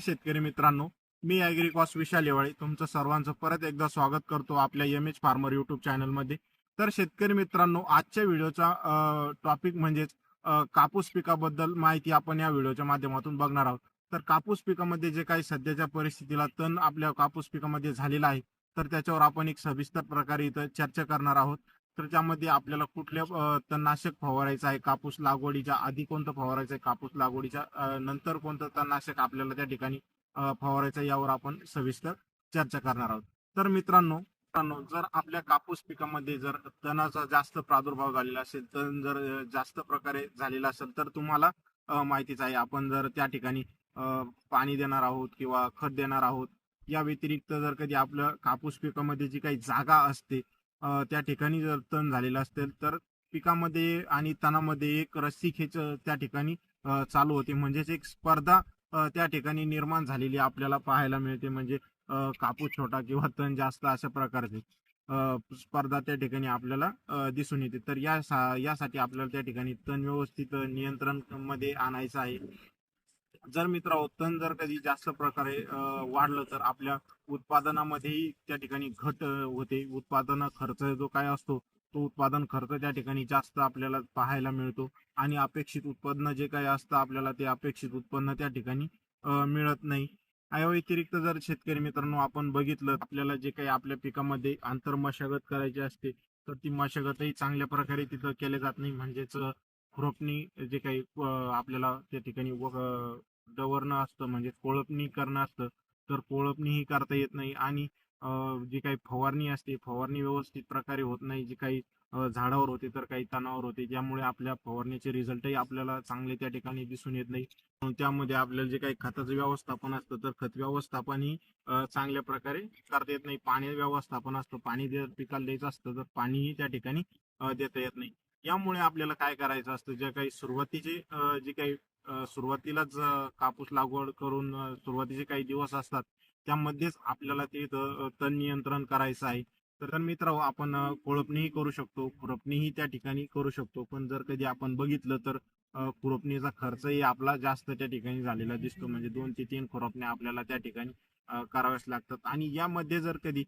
शेतकरी मित्रांनो मी ॲग्रिकॉस विशाल येवाळे. तुमचं सर्वांचं परत एकदा स्वागत करतो आपल्या एम एच फार्मर युट्यूब चॅनलमध्ये तर शेतकरी मित्रांनो आजच्या व्हिडिओचा टॉपिक म्हणजेच कापूस पिकाबद्दल माहिती आपण या व्हिडिओच्या माध्यमातून बघणार आहोत. तर कापूस पिकामध्ये जे काही सध्याच्या परिस्थितीला तण आपल्या कापूस पिकामध्ये झालेला आहे तर त्याच्यावर आपण एक सविस्तर प्रकारे इथं चर्चा करणार आहोत. तर त्यामध्ये आपल्याला कुठल्या तणनाशक फवारायचं आहे? कापूस लागवडीच्या आधी कोणतं फवारायचं आहे? कापूस लागवडीच्या नंतर कोणतं तणनाशक आपल्याला त्या ठिकाणी फवारायचं आहे, यावर आपण सविस्तर चर्चा करणार आहोत. तर मित्रांनो मित्रांनो जर आपल्या कापूस पिकामध्ये जर तणाचा जास्त प्रादुर्भाव झालेला असेल तण जर जास्त प्रकारे झालेला असेल तर तुम्हाला माहितीच आहे आपण जर त्या ठिकाणी पाणी देणार आहोत किंवा खत देणार आहोत या व्यतिरिक्त जर कधी आपलं कापूस पिकामध्ये जी काही जागा असते त्या ठिकाणी जर तण झालेलं असेल तर पिकामध्ये आणि तणामध्ये एक रस्सी खेच त्या ठिकाणी चालू होते. म्हणजेच एक स्पर्धा त्या ठिकाणी निर्माण झालेली आपल्याला पाहायला मिळते. म्हणजे कापूस छोटा किंवा तण जास्त अशा प्रकारचे स्पर्धा त्या ठिकाणी आपल्याला दिसून येते. तर या सा- यासाठी आपल्याला त्या ठिकाणी तण व्यवस्थित नियंत्रणमध्ये आणायचं आहे. जर मित्र तण जर कधी जास्त प्रकारे वाढलं तर आपल्या उत्पादनामध्येही त्या ठिकाणी घट होते. उत्पादन खर्च जो काय असतो तो उत्पादन खर्च त्या ठिकाणी जास्त आपल्याला पाहायला मिळतो. आणि अपेक्षित उत्पन्न जे काही असतं आपल्याला ते अपेक्षित उत्पन्न त्या ठिकाणी मिळत नाही. या व्यतिरिक्त जर शेतकरी मित्रांनो आपण बघितलं आपल्याला जे काही आपल्या पिकामध्ये आंतर मशागत करायची असते तर ती मशागतही चांगल्या प्रकारे तिथं केल्या जात नाही. म्हणजेच खुरपणी जे काही आपल्याला त्या ठिकाणी डवरणं असतं म्हणजे कोळपणी करणं असतं तर कोळपणीही करता येत नाही आणि जी काही फवारणी असते फवारणी व्यवस्थित प्रकारे होत नाही जी काही झाडावर होते तर काही तणावर होते ज्यामुळे आपल्या फवारणीचे रिझल्टही आपल्याला चांगले त्या ठिकाणी दिसून येत नाही. त्यामध्ये आपल्याला जे काही खताचं व्यवस्थापन असतं तर खत व्यवस्थापनही ही चांगल्या प्रकारे करता येत नाही. पाणी व्यवस्थापन असतं पाणी जर पिकाला द्यायचं असतं तर पाणीही त्या ठिकाणी देता येत नाही. यामुळे आपल्याला काय करायचं असतं? जे काही सुरुवातीचे जे काही सुरुवातीलाच कापूस लागवड करून सुरुवातीचे काही दिवस असतात त्यामध्येच आपल्याला ते तण नियंत्रण करायचं आहे. तर मित्र आपण अ, कोळपणीही करू शकतो. खुरपणीही त्या ठिकाणी करू शकतो. पण जर कधी आपण बघितलं तर अ, खुरपणीचा खर्चही आपला जास्त त्या ठिकाणी झालेला दिसतो. म्हणजे दोन ते तीन खुरपण्या आपल्याला त्या ठिकाणी कराव्याच लागतात. आणि यामध्ये जर कधी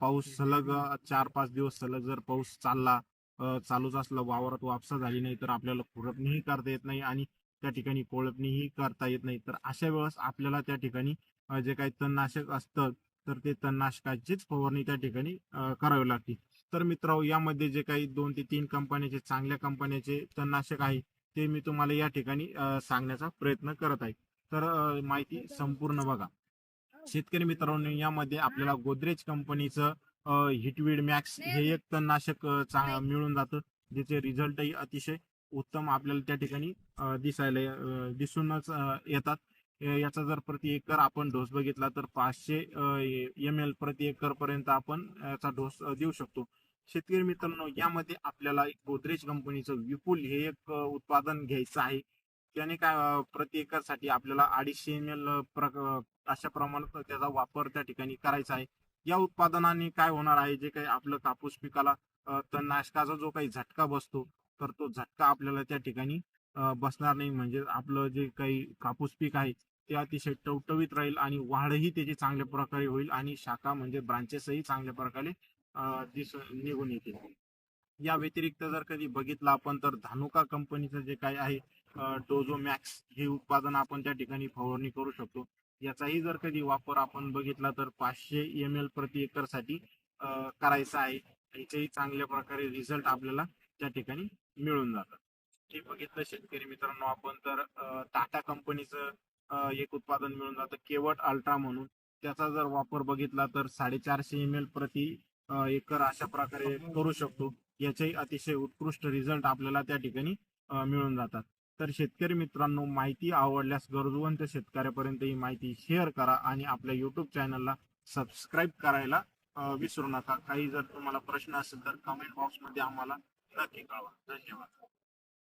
पाऊस सलग चार पाच दिवस सलग जर पाऊस चालला चालूच असलं वावरात वापसा झाली नाही तर आपल्याला खुरपणीही करता येत नाही आणि त्या ठिकाणी कोळपणीही करता येत नाही. तर अशा वेळेस आपल्याला त्या ठिकाणी जे काही तणनाशक असतं तर ते तणनाशकाचीच फवारणी त्या ठिकाणी करावी लागते. तर मित्रांनो यामध्ये जे काही दोन ते तीन कंपन्याचे चांगल्या कंपन्याचे तणनाशक आहे ते मी तुम्हाला या ठिकाणी सांगण्याचा प्रयत्न करत आहे. तर माहिती संपूर्ण बघा. शेतकरी मित्रांनो यामध्ये आपल्याला गोदरेज कंपनीचं हिटवीड मॅक्स हे एक तणनाशक अ, चांग- मिळून जातं ज्याचे रिझल्टही अतिशय उत्तम आपल्याला त्या ठिकाणी दिसायला दिसूनच येतात. याचा जर प्रति एकर आपण डोस बघितला तर पाचशे एम एल प्रति एकर पर्यंत आपण याचा डोस देऊ शकतो. शेतकरी मित्रांनो यामध्ये आपल्याला एक गोदरेज कंपनीचं विपुल हे एक उत्पादन घ्यायचं आहे. त्याने काय प्रति एकरसाठी आपल्याला अडीचशे एम एल अशा प्रमाणात त्याचा वापर त्या ठिकाणी करायचा आहे. या उत्पादनाने काय होणार आहे? जे काही आपलं कापूस पिकाला तणनाशकाचा जो काही झटका बसतो तर तो झटका आपल्याला त्या ठिकाणी बसणार नाही. म्हणजे आपलं जे काही कापूस पीक आहे ते अतिशय टवटवीत राहील आणि वाढही त्याची चांगल्या प्रकारे होईल आणि शाखा म्हणजे ब्रांचेसही चांगल्या प्रकारे दिस दिसून निघून येतील. या व्यतिरिक्त जर कधी बघितलं आपण तर धानुका कंपनीचं जे काही आहे डोझो मॅक्स हे उत्पादन आपण त्या ठिकाणी फवारणी करू शकतो. याचाही जर कधी वापर आपण बघितला तर पाचशे एम एल प्रति एकरसाठी करायचा आहे. याचेही चांगल्या प्रकारे रिझल्ट आपल्याला त्या ठिकाणी मिळून जातात. हे बघितलं शेतकरी मित्रांनो आपण तर टाटा कंपनीचं एक उत्पादन मिळून जातं. केवट अल्ट्रा म्हणून. त्याचा जर वापर बघितला तर साडेचारशे एम एल प्रति एकर अशा प्रकारे करू शकतो. याचेही अतिशय उत्कृष्ट रिझल्ट आपल्याला त्या ठिकाणी मिळून जातात. तर शेतकरी मित्रांनो माहिती आवडल्यास गरजवंत शेतकऱ्यापर्यंत ही माहिती शेअर करा आणि आपल्या युट्यूब चॅनलला सबस्क्राईब करायला विसरू नका. काही जर तुम्हाला प्रश्न असेल तर कमेंट बॉक्समध्ये आम्हाला नक्की कळवा. धन्यवाद.